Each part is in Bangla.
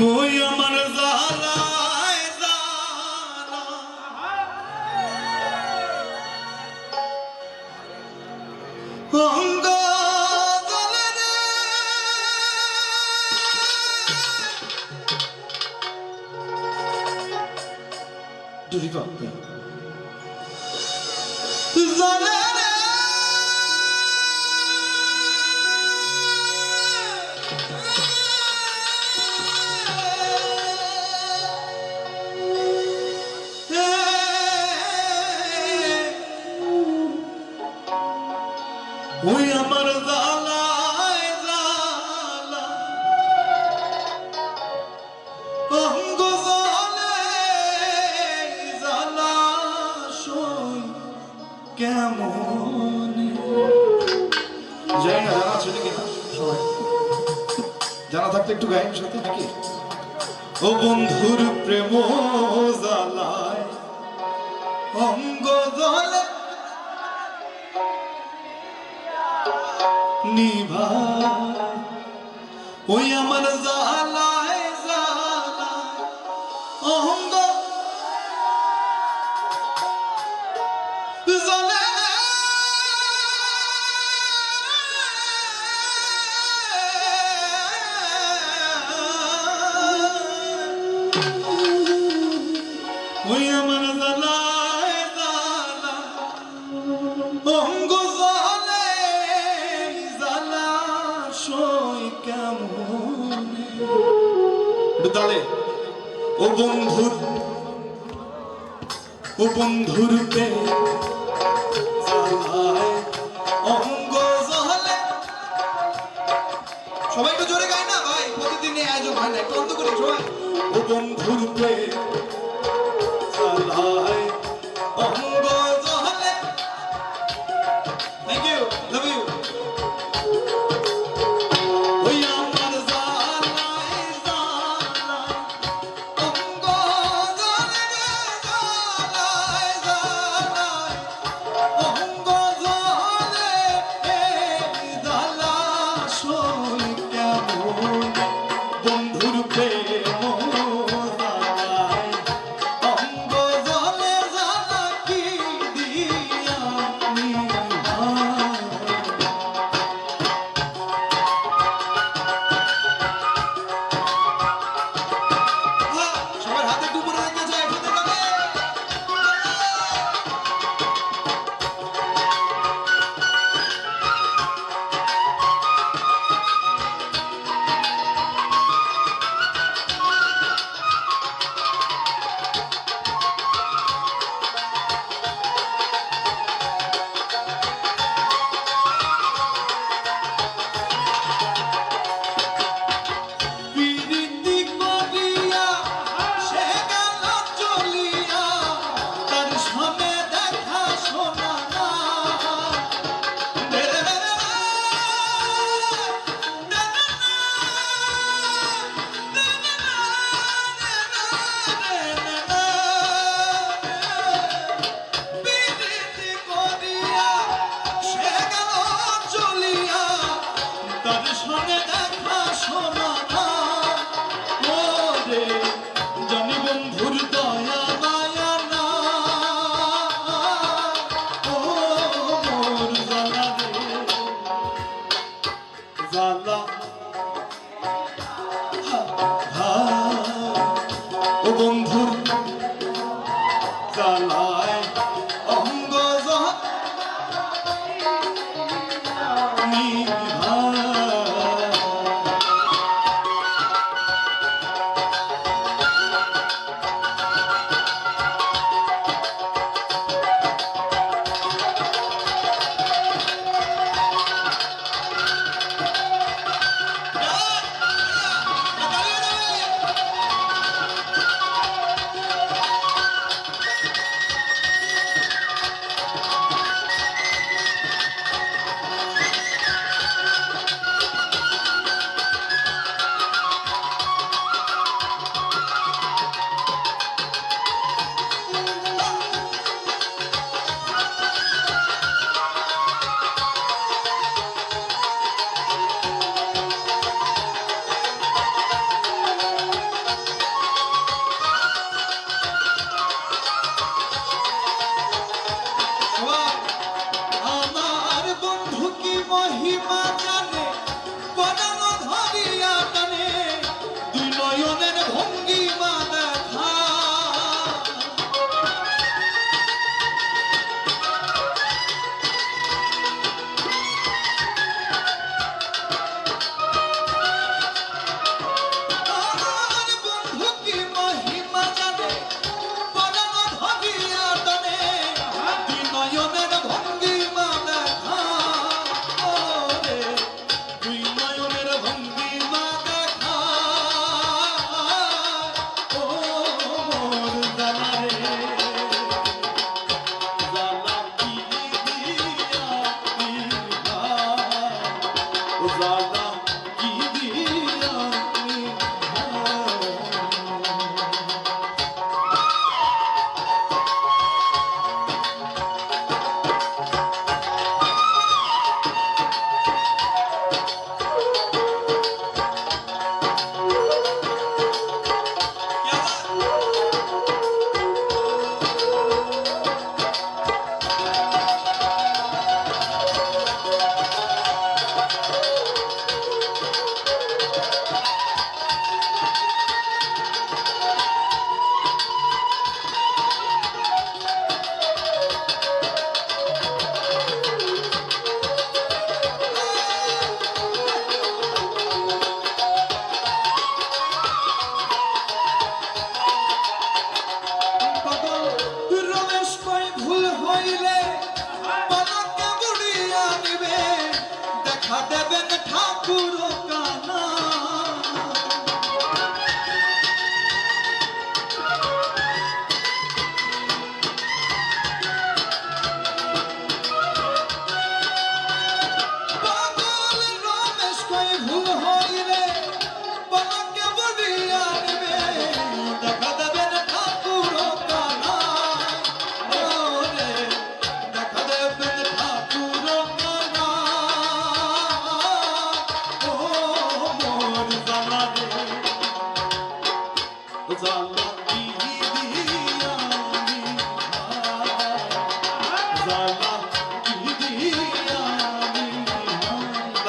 ওই আমার জালা অঙ্গ। দুটি পাপ কেমন? জানি না জানা আছে নাকি সবাই। জানা থাকলে একটু গায়েন সাথে নাকি? ও বন্ধুর প্রেম জালায় অঙ্গ জলে নিভা। ওই আমার সই কেমন? তালে ও বন্ধুর ও বন্ধুর সবাই একটু জোরে গায় না ভাই? প্রতিদিন আয়োজন হয় না, একটু অন্ত করে সবাই ও বন্ধুর পে 孤独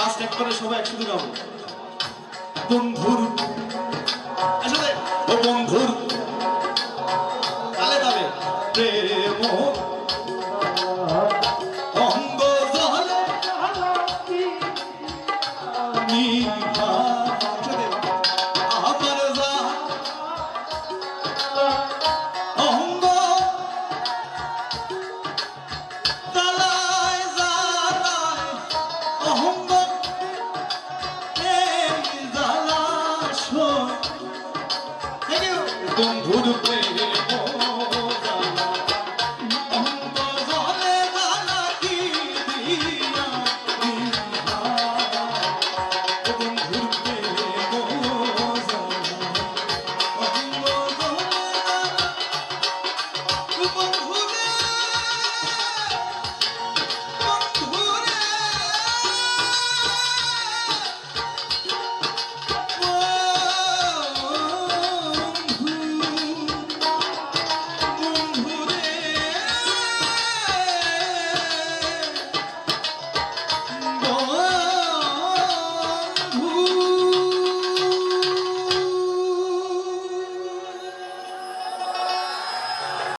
লাস্ট এক করে সবাই একসাথে গাবো বন্ধুর। আসলে ও বন্ধুর। তালে তালে প্রেম। অঙ্গ জলে নিভা বন্ধুর প্রেম